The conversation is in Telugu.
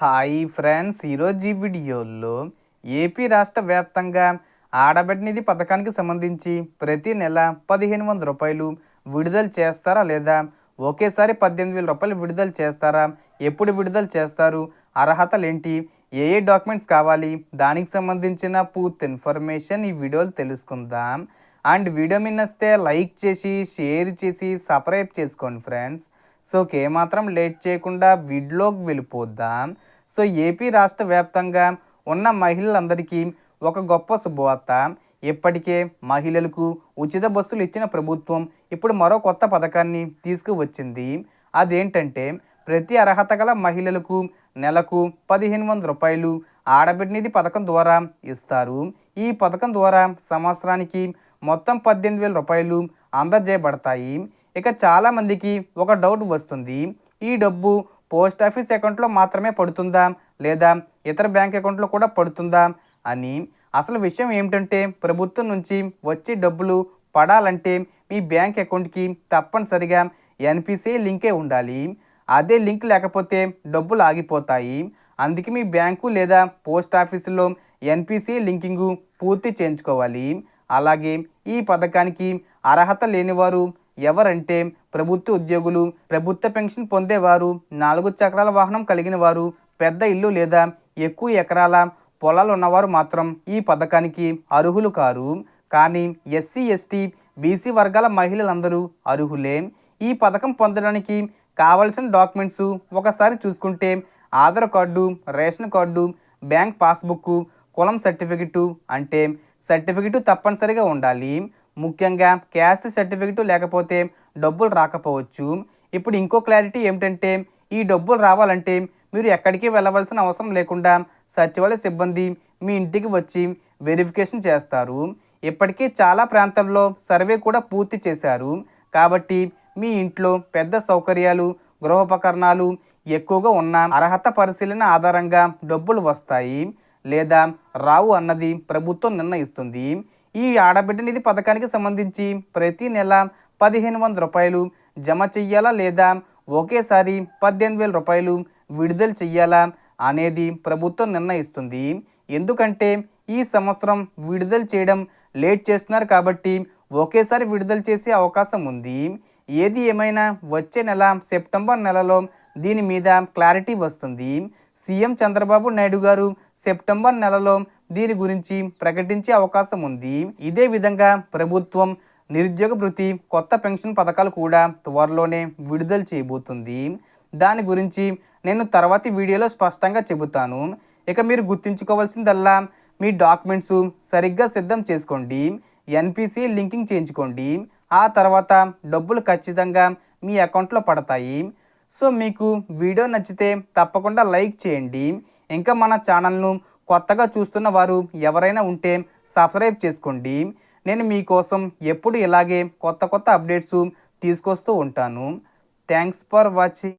హాయ్ ఫ్రెండ్స్ ఈరోజు ఈ వీడియోలో ఏపీ రాష్ట్ర వ్యాప్తంగా ఆడబిడ్డ పథకానికి సంబంధించి ప్రతి నెల పదిహేను వందల రూపాయలు విడుదల చేస్తారా లేదా? ఒకేసారి పద్దెనిమిది వేల రూపాయలు విడుదల చేస్తారా? ఎప్పుడు విడుదల చేస్తారు? అర్హతలు ఏంటి? ఏ ఏ డాక్యుమెంట్స్ కావాలి? దానికి సంబంధించిన పూర్తి ఇన్ఫర్మేషన్ ఈ వీడియోలు తెలుసుకుందాం. అండ్ వీడియో మిన్నస్తే లైక్ చేసి షేర్ చేసి సబ్స్క్రైబ్ చేసుకోండి ఫ్రెండ్స్. సో ఏమాత్రం లేట్ చేయకుండా విడ్లోకి వెళ్ళిపోద్దాం? సో ఏపీ రాష్ట్ర వ్యాప్తంగా ఉన్న మహిళలందరికీ ఒక గొప్ప శుభవార్త. ఇప్పటికే మహిళలకు ఉచిత బస్సులు ఇచ్చిన ప్రభుత్వం ఇప్పుడు మరో కొత్త పథకాన్ని తీసుకువచ్చింది. అదేంటంటే ప్రతి అర్హత గల మహిళలకు నెలకు పదిహేను వందల రూపాయలు ఆడబిడ్డ నిధి పథకం ద్వారా ఇస్తారు. ఈ పథకం ద్వారా సంవత్సరానికి మొత్తం పద్దెనిమిది వేల రూపాయలు అందజేయబడతాయి. ఇక చాలామందికి ఒక డౌట్ వస్తుంది. ఈ డబ్బు పోస్ట్ ఆఫీస్ అకౌంట్లో మాత్రమే పడుతుందా? లేదా ఇతర బ్యాంక్ అకౌంట్లో కూడా పడుతుందా? అని అసలు విషయం ఏమిటంటే ప్రభుత్వం నుంచి వచ్చే డబ్బులు పడాలంటే మీ బ్యాంక్ అకౌంట్కి తప్పనిసరిగా ఎన్పిసి లింకే ఉండాలి. అదే లింక్ లేకపోతే డబ్బులు ఆగిపోతాయి. అందుకే మీ బ్యాంకు లేదా పోస్ట్ ఆఫీసులో ఎన్పిసిఐ లింకింగ్ పూర్తి చేయించుకోవాలి. అలాగే ఈ పథకానికి అర్హత లేనివారు ఎవరంటే ప్రభుత్వ ఉద్యోగులు ప్రభుత్వ పెన్షన్ పొందేవారు నాలుగు చక్రాల వాహనం కలిగిన వారు పెద్ద ఇల్లు లేదా ఎక్కువ ఎకరాల పొలాలు ఉన్నవారు మాత్రం ఈ పథకానికి అర్హులు కారు. కానీ ఎస్సీ ఎస్టీ బీసీ వర్గాల మహిళలందరూ అర్హులే. ఈ పథకం పొందడానికి కావలసిన డాక్యుమెంట్స్ ఒకసారి చూసుకుంటే Aadhaar card ration card bank passbook కులం సర్టిఫికెట్ అంటే సర్టిఫికెట్ తప్పనిసరిగా ఉండాలి. ముఖ్యంగా క్యాస్ట్ సర్టిఫికెట్ లేకపోతే డబ్బులు రాకపోవచ్చు. ఇప్పుడు ఇంకో క్లారిటీ ఏమిటంటే ఈ డబ్బులు రావాలంటే మీరు ఎక్కడికి వెళ్ళవలసిన అవసరం లేకుండా సచివాలయ సిబ్బంది మీ ఇంటికి వచ్చి వెరిఫికేషన్ చేస్తారు. ఇప్పటికీ చాలా ప్రాంతంలో సర్వే కూడా పూర్తి చేశారు. కాబట్టి మీ ఇంట్లో పెద్ద సౌకర్యాలు గృహోపకరణాలు ఎక్కువగా ఉన్న అర్హత పరిశీలన ఆధారంగా డబ్బులు వస్తాయి లేదా రావు అన్నది ప్రభుత్వం నిర్ణయిస్తుంది. ఈ ఆడబిడ్డ నిధి పథకానికి సంబంధించి ప్రతి నెల పదిహేను వందల రూపాయలు జమ చెయ్యాలా లేదా? ఒకేసారి పద్దెనిమిది వేల రూపాయలు విడుదల చెయ్యాలా అనేది ప్రభుత్వం నిర్ణయిస్తుంది. ఎందుకంటే ఈ సంవత్సరం విడుదల చేయడం లేట్ చేస్తున్నారు కాబట్టి ఒకేసారి విడుదల చేసే అవకాశం ఉంది. ఏది ఏమైనా వచ్చే నెల సెప్టెంబర్ నెలలో దీని మీద క్లారిటీ వస్తుంది. సీఎం చంద్రబాబు నాయుడు గారు సెప్టెంబర్ నెలలో దీని గురించి ప్రకటించే అవకాశం ఉంది. ఇదే విధంగా ప్రభుత్వం నిరుద్యోగ భృతి కొత్త పెన్షన్ పథకాలు కూడా త్వరలోనే విడుదల చేయబోతుంది. దాని గురించి నేను తర్వాతి వీడియోలో స్పష్టంగా చెబుతాను. ఇక మీరు గుర్తుంచుకోవాల్సిందల్లా మీ డాక్యుమెంట్స్ సరిగ్గా సిద్ధం చేసుకోండి. ఎన్పిసి లింకింగ్ చేయించుకోండి. ఆ తర్వాత డబ్బులు ఖచ్చితంగా మీ అకౌంట్లో పడతాయి. సో మీకు వీడియో నచ్చితే తప్పకుండా లైక్ చేయండి. ఇంకా మన ఛానల్ను కొత్తగా చూస్తున్న వారు ఎవరైనా ఉంటే సబ్స్క్రైబ్ చేసుకోండి. నేను మీకోసం ఎప్పుడు ఇలాగే కొత్త కొత్త అప్డేట్స్ తీసుకొస్తూ ఉంటాను. Thanks for watching.